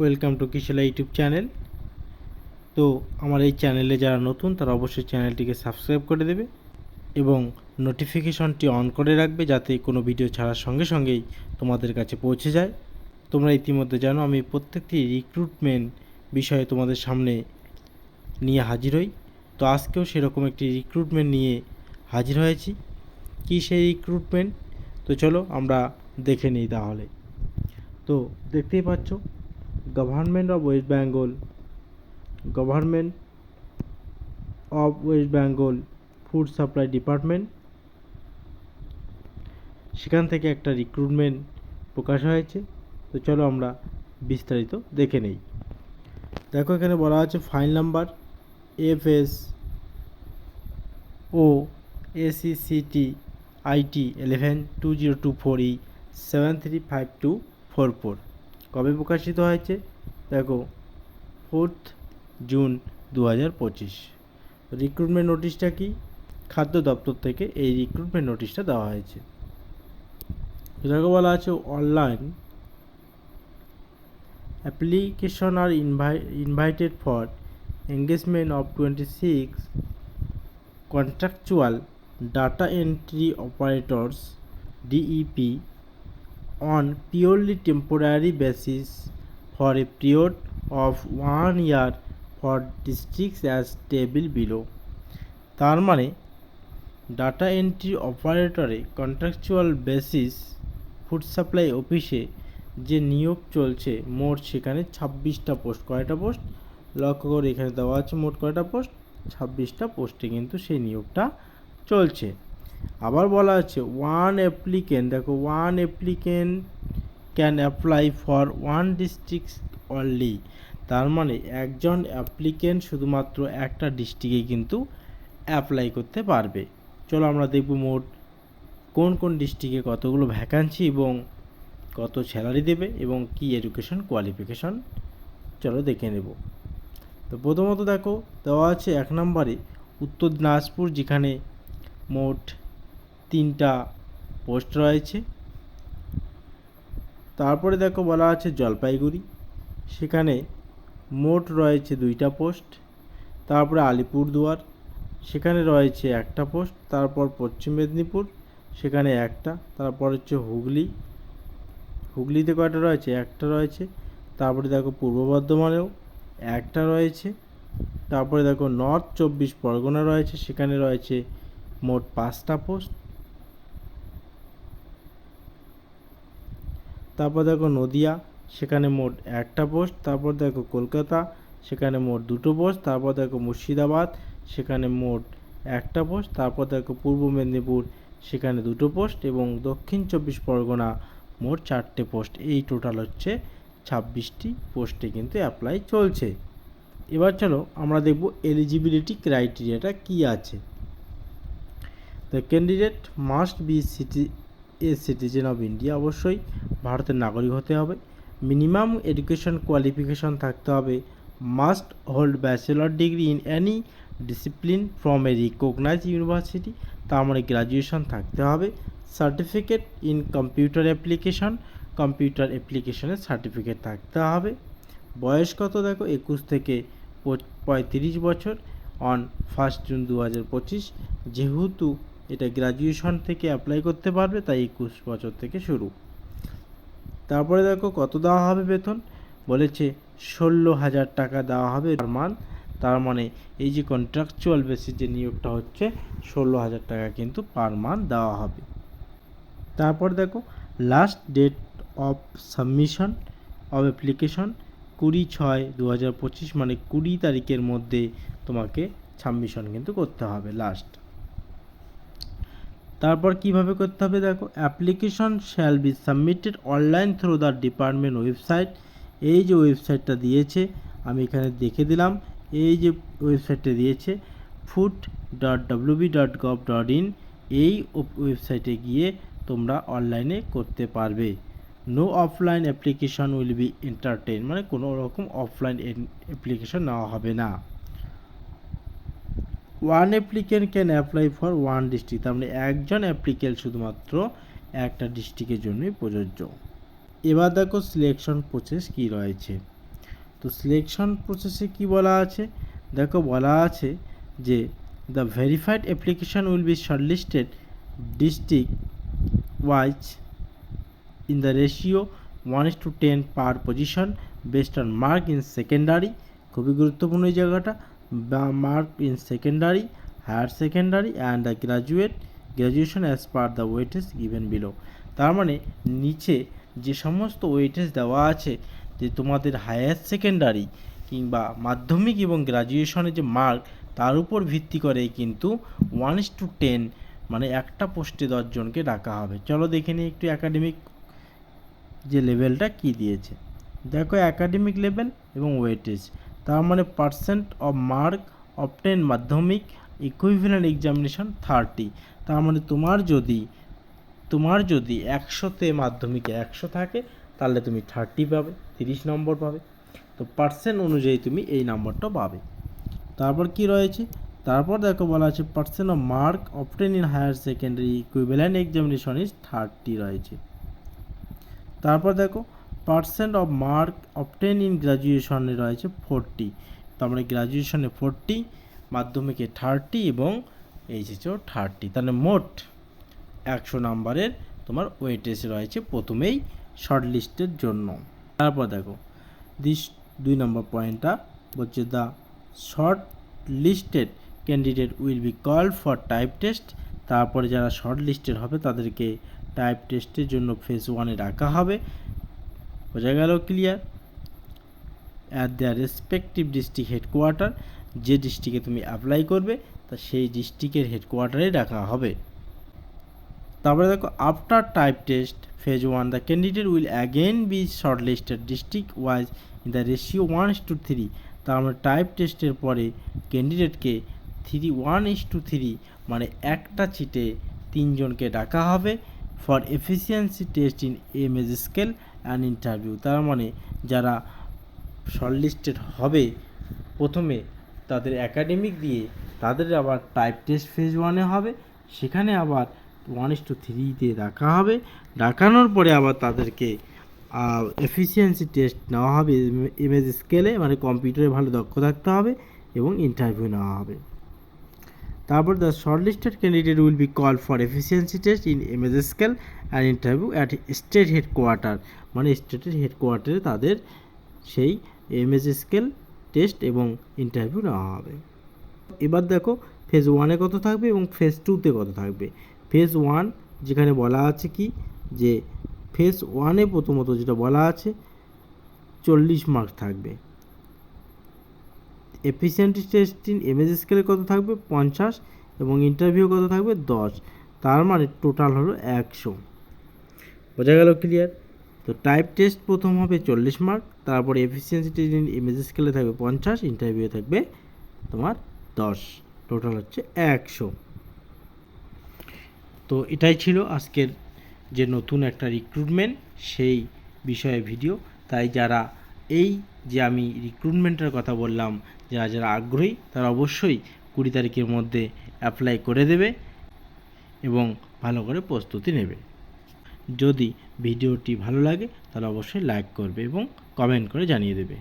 Welcome to কিশোলা YouTube channel. তো আমার এই চ্যানেলে যারা নতুন, তারা অবশ্যই চ্যানেলটিকে সাবস্ক্রাইব করে দেবে এবং নোটিফিকেশনটি অন করে রাখবে যাতে কোনো ভিডিও ছাড়ার সঙ্গে সঙ্গেই তোমাদের কাছে পৌঁছে যায়। তোমরা ইতিমধ্যে জানো, আমি প্রত্যেকটি রিক্রুটমেন্ট বিষয়ে তোমাদের সামনে নিয়ে হাজির হই। তো আজকেও সেরকম একটি রিক্রুটমেন্ট নিয়ে হাজির হয়েছি। কী সেই রিক্রুটমেন্ট তো চলো আমরা দেখে নিই তাহলে। তো দেখতেই পাচ্ছ government of West Bengal government of West Bengal food supply department সেখান থেকে একটা রিক্রুটমেন্ট প্রকাশ হয়েছে। তো চলো আমরা বিস্তারিত দেখে নেই। দেখো এখানে বলা আছে file number F S O ACCT IT eleven two zero two four E seven three five two four four কবে প্রকাশিত হয়েছে? দেখো, ফোর্থ জুন দু হাজার পঁচিশ। রিক্রুটমেন্ট নোটিশটা কি? খাদ্য দপ্তর থেকে এই রিক্রুটমেন্ট নোটিশটা দেওয়া হয়েছে। দেখো বলা আছে online application are invi- invited for engagement of 26 contractual data entry operators DEP on purely temporary basis for a period of one year for districts as table below. তার মানে ডাটা এন্ট্রি অপারেটরে contractual basis food supply অফিসে যে নিয়োগ চলছে, মোট সেখানে ছাব্বিশটা পোস্ট কয়টা পোস্ট লক্ষ্য করে এখানে দেওয়া আছে মোট কয়টা পোস্ট ছাব্বিশটা পোস্টে কিন্তু সেই নিয়োগটা চলছে। আবার বলা আছে ওয়ান অ্যাপ্লিকেন্ট দেখো one applicant can apply for one district only তার মানে একজন অ্যাপ্লিকেন্ট শুধুমাত্র একটা ডিস্ট্রিক্টে কিন্তু অ্যাপ্লাই করতে পারবে। চলো আমরা দেখব মোট কোন কোন ডিস্ট্রিক্টে কতগুলো ভ্যাকান্সি এবং কত স্যালারি দেবে এবং কি এডুকেশন কোয়ালিফিকেশন চলো দেখে নেব। তো প্রথমত দেখো, দেওয়া আছে এক নম্বরে উত্তর দিনাজপুর, যেখানে মোট তিনটা পোস্ট রয়েছে। তারপরে দেখো বলা আছে জলপাইগুড়ি, সেখানে মোট রয়েছে দুইটা পোস্ট। তারপরে আলিপুরদুয়ার, সেখানে রয়েছে একটা পোস্ট, তারপর পশ্চিম মেদিনীপুর, সেখানে একটা, তারপর হচ্ছে হুগলি। হুগলিতে কয়টা রয়েছে? একটা রয়েছে। তারপরে দেখো পূর্ব বর্ধমানেও একটা রয়েছে। তারপরে দেখো নর্থ চব্বিশ পরগনা রয়েছে, সেখানে রয়েছে মোট পাঁচটা পোস্ট। তারপর দেখো নদিয়া, সেখানে মোট একটা পোস্ট তারপর দেখো কলকাতা, সেখানে মোট দুটো পোস্ট তারপর দেখো মুর্শিদাবাদ, সেখানে মোট একটা পোস্ট তারপর দেখো পূর্ব মেদিনীপুর, সেখানে দুটো পোস্ট এবং দক্ষিণ চব্বিশ পরগনা মোট চারটে পোস্ট এই টোটাল হচ্ছে ছাব্বিশটি পোস্টে কিন্তু অ্যাপ্লাই চলছে। এবার চলো আমরা দেখব এলিজিবিলিটি ক্রাইটেরিয়াটা কি আছে। The candidate must be city a citizen of India অবশ্যই ভারতের নাগরিক হতে হবে। মিনিমাম এডুকেশন কোয়ালিফিকেশন থাকতে হবে। Must hold bachelor degree in any discipline from a recognise university. তার মানে গ্র্যাজুয়েশন থাকতে হবে। Certificate in computer application. Computer অ্যাপ্লিকেশনের সার্টিফিকেট থাকতে হবে। বয়স কত দেখো? একুশ থেকে পঁয়ত্রিশ বছর। অন ফার্স্ট জুন দু হাজার পঁচিশ। যেহেতু এটা গ্র্যাজুয়েশন থেকে অ্যাপ্লাই করতে পারবে, তাই একুশ বছর থেকে শুরু। তারপরে দেখো কত দেওয়া হবে বেতন? বলেছে ষোলো হাজার টাকা দেওয়া হবে পার মান্থ তার মানে এই যে কন্ট্রাকচুয়াল বেসিস যে নিয়োগটা হচ্ছে, ষোলো হাজার টাকা কিন্তু পার মান্থ দেওয়া হবে। তারপর দেখো last date of submission of application কুড়ি ছয় দু হাজার পঁচিশ মানে কুড়ি তারিখের মধ্যে তোমাকে সাবমিশন কিন্তু করতে হবে লাস্ট তারপর কীভাবে করতে হবে দেখো application shall be submitted online through the department website এই যে ওয়েবসাইটটা দিয়েছে, আমি এখানে দেখে দিলাম। এই যে ওয়েবসাইটটা দিয়েছে food dot WB dot gov dot in এই ওয়েবসাইটে গিয়ে তোমরা অনলাইনে করতে পারবে। No offline application will be entertain মানে কোনো রকম অফলাইন অ্যাপ্লিকেশন নেওয়া হবে না। One applicant can apply for one district তার মানে একজন অ্যাপ্লিকেন্ট শুধুমাত্র একটা ডিস্ট্রিক্টের জন্যই প্রযোজ্য। এবার দেখো সিলেকশন প্রসেস কী রয়েছে। তো সিলেকশন প্রসেসে কি বলা আছে? দেখো বলা আছে যে the verified application will be shortlisted district wise in the ratio 1 is to 10 per position based on mark in secondary খুবই গুরুত্বপূর্ণ এই জায়গাটা। Mark in secondary higher secondary and the graduate graduation as per the weightage given below তার মানে নিচে যে সমস্ত weightage দেওয়া আছে, যে তোমাদের হায়ার সেকেন্ডারি কিংবা মাধ্যমিক এবং গ্র্যাজুয়েশনের যে মার্ক তার উপর ভিত্তি করে কিন্তু ওয়ান ইস টু টেন মানে একটা পোস্টে দশজনকে ডাকা হবে। চলো দেখে নিই একটু একাডেমিক যে লেভেলটা কি দিয়েছে। দেখো একাডেমিক লেভেল এবং ওয়েটেজ তার মানে percent of mark obtain Madhyamik equivalent examination thirty তার মানে তোমার যদি তোমার যদি একশোতে মাধ্যমিকে একশো থাকে, তাহলে তুমি থার্টি পাবে, তিরিশ নম্বর পাবে। তো পার্সেন্ট অনুযায়ী তুমি এই নম্বরটা পাবে। তারপর কি রয়েছে? তারপর দেখো বলা আছে percent of mark obtain in higher secondary equivalent examination is thirty রয়েছে। তারপর দেখো percent of mark obtain in গ্র্যাজুয়েশনে রয়েছে ফোরটি তার মানে গ্র্যাজুয়েশনে ফোরটি মাধ্যমিকে থার্টি এবং এইচএসও থার্টি তাহলে মোট একশো নাম্বারের তোমার ওয়েটেজ রয়েছে প্রথমেই শর্ট লিস্টের জন্য। তারপর দেখো দিস দুই নম্বর পয়েন্টটা বলছে the shortlisted candidate will be call for type test তারপরে যারা শর্ট লিস্টেড হবে তাদেরকে টাইপ টেস্টের জন্য ফেজ ওয়ানে রাখা হবে। বোঝা গেল clear at their respective district headquarter যে ডিস্ট্রিক্টে তুমি অ্যাপ্লাই করবে, তা সেই ডিস্ট্রিক্টের হেডকোয়ার্টারে রাখা হবে। তারপরে দেখো after type test phase one the candidate will again be shortlisted district wise in the ratio one is to three তার মানে টাইপ টেস্টের পরে ক্যান্ডিডেটকে three one is to three মানে একটা চিটে তিনজনকে ডাকা হবে। For efficiency test in MS scale and interview তার মানে যারা শর্টলিস্টেড হবে, প্রথমে তাদের একাডেমিক দিয়ে তাদের আবার টাইপ টেস্ট ফেজ ওয়ানে হবে, সেখানে আবার ওয়ান ইস টু থ্রিতে রাখা হবে ডাকানোর পরে আবার তাদেরকে এফিসিয়েন্সি টেস্ট নেওয়া হবে এমএজ স্কেলে মানে কম্পিউটারে ভালো দক্ষ থাকতে হবে এবং ইন্টারভিউ নেওয়া হবে। তারপর the shortlisted candidate will be call for efficiency test in MS scale and interview at state headquarter মানে স্টেটের হেডকোয়ার্টারে তাদের সেই এমএস স্কেল টেস্ট এবং ইন্টারভিউ নেওয়া হবে। এবার দেখো ফেজ ওয়ানে কত থাকবে এবং ফেজ টুতে কত থাকবে? ফেজ ওয়ান যেখানে বলা আছে কি? যে ফেজ ওয়ানে প্রথমত যেটা বলা আছে, চল্লিশ মার্ক থাকবে। এফিসিয়েন্সি টেস্টিং এমএস স্কেলে কত থাকবে? পঞ্চাশ। এবং ইন্টারভিউ কত থাকবে? দশ। তার মানে টোটাল হলো একশো। বোঝা গেল ক্লিয়ার তো টাইপ টেস্ট প্রথম হবে চল্লিশ মার্ক তারপরে এফিসিয়েন্সি টেস্টিং এমএস স্কেলে থাকবে পঞ্চাশ ইন্টারভিউ থাকবে তোমার দশ। টোটাল হচ্ছে একশো। তো এটাই ছিল আজকের যে নতুন একটা রিক্রুটমেন্ট সেই বিষয়ে ভিডিও তাই যারা এই যে আমি রিক্রুটমেন্টের কথা বললাম, যারা যারা আগ্রহী, তারা অবশ্যই কুড়ি তারিখের মধ্যে অ্যাপ্লাই করে দেবে এবং ভালো করে প্রস্তুতি নেবে। যদি ভিডিওটি ভালো লাগে, তাহলে অবশ্যই লাইক করবে এবং কমেন্ট করে জানিয়ে দেবে।